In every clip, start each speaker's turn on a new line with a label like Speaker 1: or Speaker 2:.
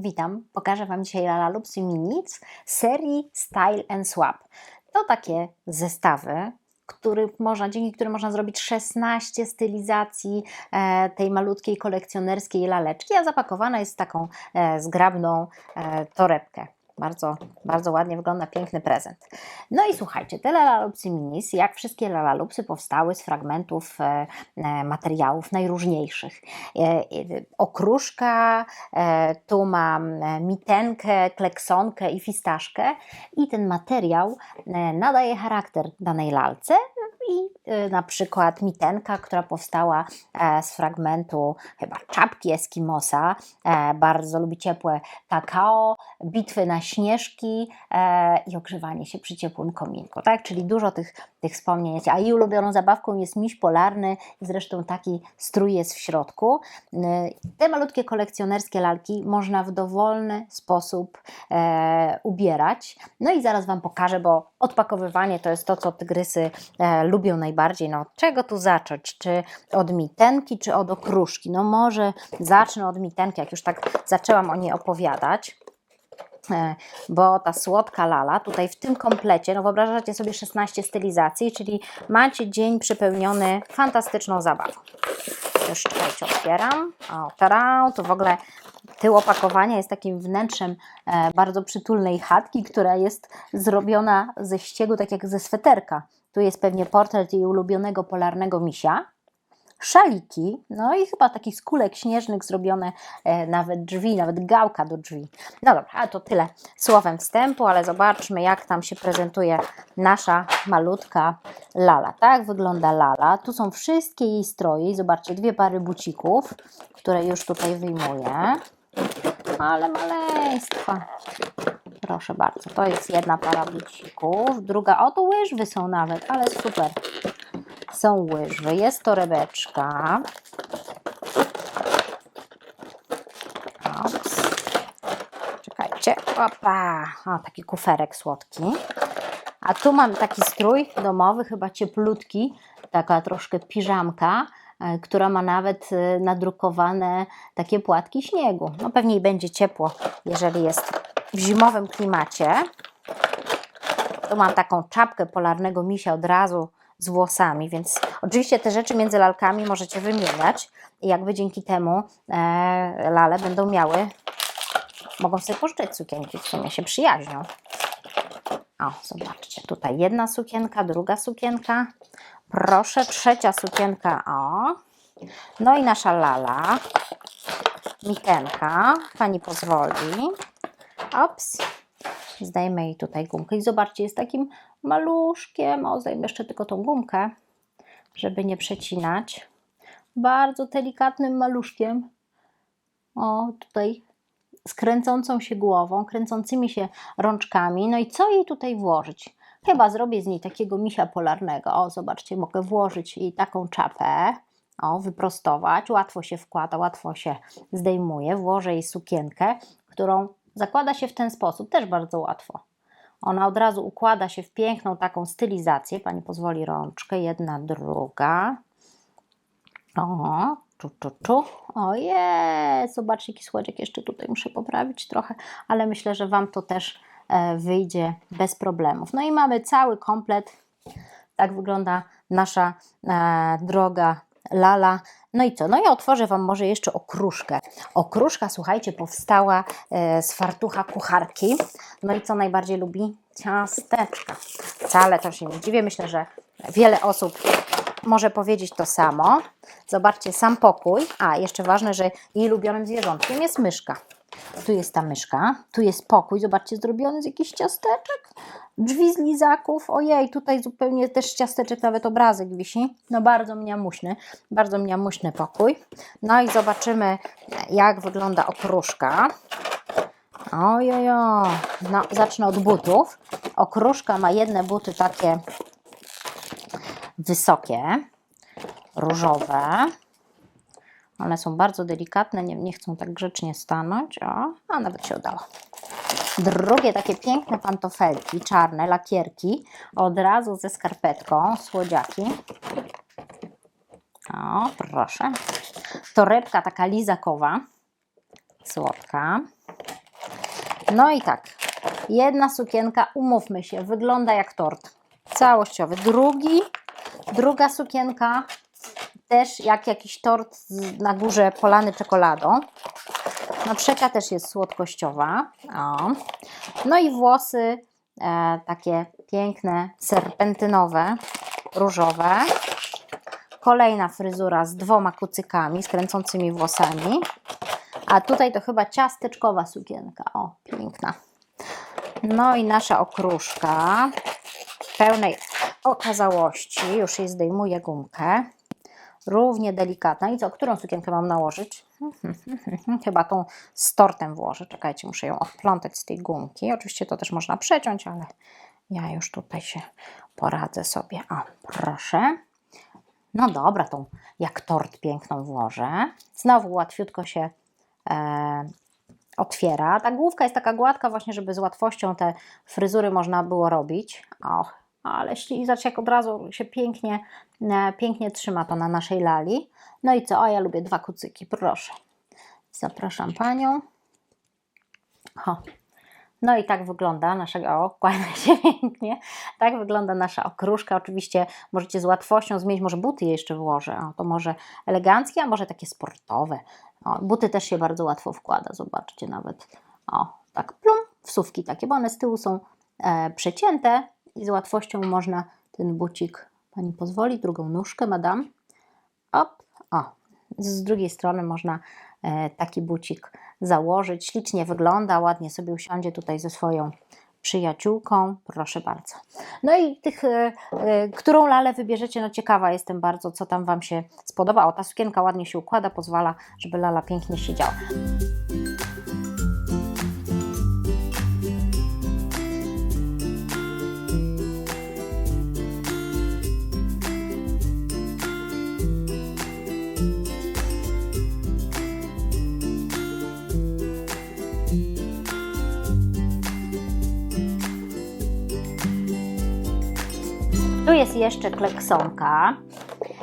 Speaker 1: witam. Pokażę Wam dzisiaj Lala Lupsy Minis z serii Style and Swap. To takie zestawy, których można, dzięki którym można zrobić 16 stylizacji e, tej malutkiej kolekcjonerskiej laleczki, a zapakowana jest w taką e, zgrabną e, torebkę. Bardzo, bardzo ładnie wygląda, piękny prezent. No i słuchajcie, te Lalalupsy Minis, jak wszystkie Lalalupsy, powstały z fragmentów e, e, materiałów najróżniejszych. E, e, okruszka, e, tu mam e, mitenkę, kleksonkę i fistaszkę i ten materiał e, nadaje charakter danej lalce i e, na przykład mitenka, która powstała e, z fragmentu chyba czapki Eskimosa, e, bardzo lubi ciepłe kakao, bitwy na śnieżki e, i ogrzewanie się przy ciepłym kominku, tak? Czyli dużo tych, tych wspomnień. A jej ulubioną zabawką jest miś polarny, zresztą taki strój jest w środku. Y, Te malutkie kolekcjonerskie lalki można w dowolny sposób ubierać. No i zaraz Wam pokażę, bo odpakowywanie to jest to, co tygrysy e, lubią najbardziej. No, od czego tu zacząć? Czy od mitenki, czy od okruszki? No może zacznę od mitenki, jak już tak zaczęłam o niej opowiadać e, bo ta słodka lala tutaj w tym komplecie, no wyobrażacie sobie 16 stylizacji, czyli macie dzień przepełniony fantastyczną zabawą. Już czekajcie, otwieram. O, tu w ogóle tył opakowania jest takim wnętrzem e, bardzo przytulnej chatki, która jest zrobiona ze ściegu, tak jak ze sweterka. Tu jest pewnie portret jej ulubionego polarnego misia szaliki, no i chyba takich z kulek śnieżnych zrobione e, nawet drzwi, nawet gałka do drzwi. No dobra, a to tyle słowem wstępu, ale zobaczmy jak tam się prezentuje nasza malutka Lala. Tak wygląda Lala. Tu są wszystkie jej stroje zobaczcie, dwie pary bucików, które już tutaj wyjmuję. Ale maleństwa. Proszę bardzo, to jest jedna para bucików, druga, o tu łyżwy są nawet, ale super są łyżwy, jest torebeczka. Ops. Czekajcie, opa, o, taki kuferek słodki. A tu mam taki strój domowy, chyba cieplutki, taka troszkę piżamka, e, która ma nawet e, nadrukowane takie płatki śniegu. No pewnie będzie ciepło, jeżeli jest w zimowym klimacie. Tu mam taką czapkę polarnego misia od razu z włosami, więc oczywiście te rzeczy między lalkami możecie wymieniać i jakby dzięki temu e, lale będą miały, mogą sobie pożyczyć sukienki, w sumie się przyjaźnią. O, zobaczcie, tutaj jedna sukienka, druga sukienka, proszę, trzecia sukienka, o. No i nasza lala, mitenka, pani pozwoli. Ops, zdejmę jej tutaj gumkę i zobaczcie, jest takim maluszkiem. O, zdejmę jeszcze tylko tą gumkę, żeby nie przecinać. Bardzo delikatnym maluszkiem. O, tutaj z kręcącą się głową, kręcącymi się rączkami. No i co jej tutaj włożyć? Chyba zrobię z niej takiego misia polarnego. O, zobaczcie, mogę włożyć jej taką czapę. O, wyprostować. Łatwo się wkłada, łatwo się zdejmuje. Włożę jej sukienkę, którą zakłada się w ten sposób. Też bardzo łatwo. Ona od razu układa się w piękną taką stylizację. Pani pozwoli rączkę, jedna, druga. O, czu, czu, czu. Ojej, zobaczcie jaki słodziek jeszcze tutaj muszę poprawić trochę, ale myślę, że Wam to też e, wyjdzie bez problemów. No i mamy cały komplet. Tak wygląda nasza e, droga Lala. No i co? No i otworzę Wam może jeszcze okruszkę. Okruszka, słuchajcie, powstała e, z fartucha kucharki. No i co najbardziej lubi? Ciasteczka. Wcale to się nie dziwię. Myślę, że wiele osób może powiedzieć to samo. Zobaczcie, sam pokój. A, jeszcze ważne, że jej ulubionym zwierzątkiem jest myszka. Tu jest ta myszka, tu jest pokój, zobaczcie, zrobiony z jakichś ciasteczek, drzwi z lizaków, ojej, tutaj zupełnie też ciasteczek nawet obrazek wisi, no bardzo mniamuśny, bardzo mniamuśny pokój. No i zobaczymy, jak wygląda okruszka. Ojojo, no zacznę od butów. Okruszka ma jedne buty takie wysokie, różowe. One są bardzo delikatne, nie, nie chcą tak grzecznie stanąć. O, a nawet się udało. Drugie takie piękne pantofelki, czarne, lakierki, od razu ze skarpetką, słodziaki. O, proszę. Torebka taka lizakowa, słodka. No i tak, jedna sukienka, umówmy się, wygląda jak tort całościowy. Drugi, druga sukienka też jak jakiś tort z, na górze polany czekoladą. No trzecia też jest słodkościowa. O. No i włosy e, takie piękne, serpentynowe, różowe. Kolejna fryzura z dwoma kucykami, z kręcącymi włosami. A tutaj to chyba ciasteczkowa sukienka. O, piękna. No i nasza okruszka pełnej okazałości. Już jej zdejmuję gumkę. Równie delikatna. I co, którą sukienkę mam nałożyć? Chyba tą z tortem włożę. Czekajcie, muszę ją odplątać z tej gumki. Oczywiście to też można przeciąć, ale ja już tutaj się poradzę sobie. O, proszę. No dobra, tą jak tort piękną włożę. Znowu łatwiutko się e, otwiera. Ta główka jest taka gładka właśnie, żeby z łatwością te fryzury można było robić. Och, ale ślizać jak od razu się pięknie, e, pięknie trzyma to na naszej lali. No i co? A ja lubię dwa kucyki, proszę. Zapraszam Panią. O. No i tak wygląda nasza, o, kłania się pięknie, tak wygląda nasza okruszka. Oczywiście możecie z łatwością zmienić, może buty jeszcze włożę, o, to może eleganckie, a może takie sportowe. O, buty też się bardzo łatwo wkłada, zobaczcie nawet, o, tak plum, wsówki takie, bo one z tyłu są e, przecięte i z łatwością można ten bucik, Pani pozwoli, drugą nóżkę, madam, op, o, z drugiej strony można e, taki bucik założyć. Ślicznie wygląda, ładnie sobie usiądzie tutaj ze swoją przyjaciółką. Proszę bardzo. No i tych, e, e, którą lalę wybierzecie, no ciekawa jestem bardzo, co tam Wam się spodoba. O, ta sukienka ładnie się układa, pozwala, żeby lala pięknie siedziała. Jest jeszcze kleksonka,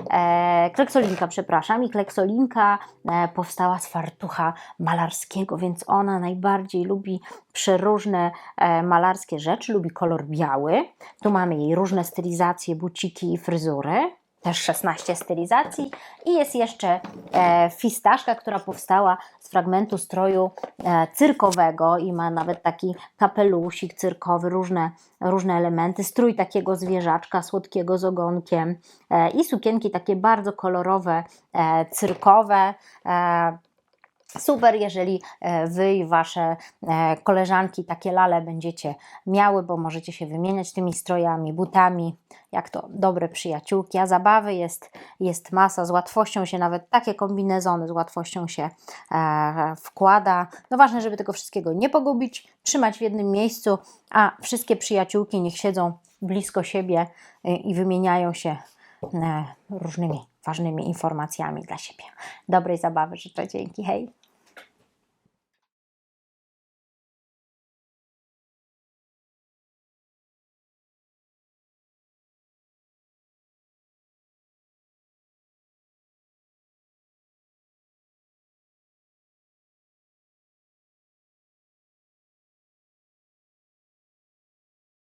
Speaker 1: e, kleksolinka, przepraszam, i kleksolinka e, powstała z fartucha malarskiego, więc ona najbardziej lubi przeróżne e, malarskie rzeczy, lubi kolor biały. Tu mamy jej różne stylizacje, buciki i fryzury. Też 16 stylizacji i jest jeszcze e, fistaszka, która powstała z fragmentu stroju e, cyrkowego i ma nawet taki kapelusik cyrkowy, różne, różne elementy, strój takiego zwierzaczka słodkiego z ogonkiem e, i sukienki takie bardzo kolorowe, e, cyrkowe. E, Super, jeżeli e, Wy i Wasze e, koleżanki takie lale będziecie miały, bo możecie się wymieniać tymi strojami, butami, jak to dobre przyjaciółki. A zabawy jest, jest masa, z łatwością się nawet takie kombinezony z łatwością się e, wkłada. No ważne, żeby tego wszystkiego nie pogubić, trzymać w jednym miejscu, a wszystkie przyjaciółki niech siedzą blisko siebie e, i wymieniają się różnymi ważnymi informacjami dla siebie. Dobrej zabawy życzę, dzięki, hej!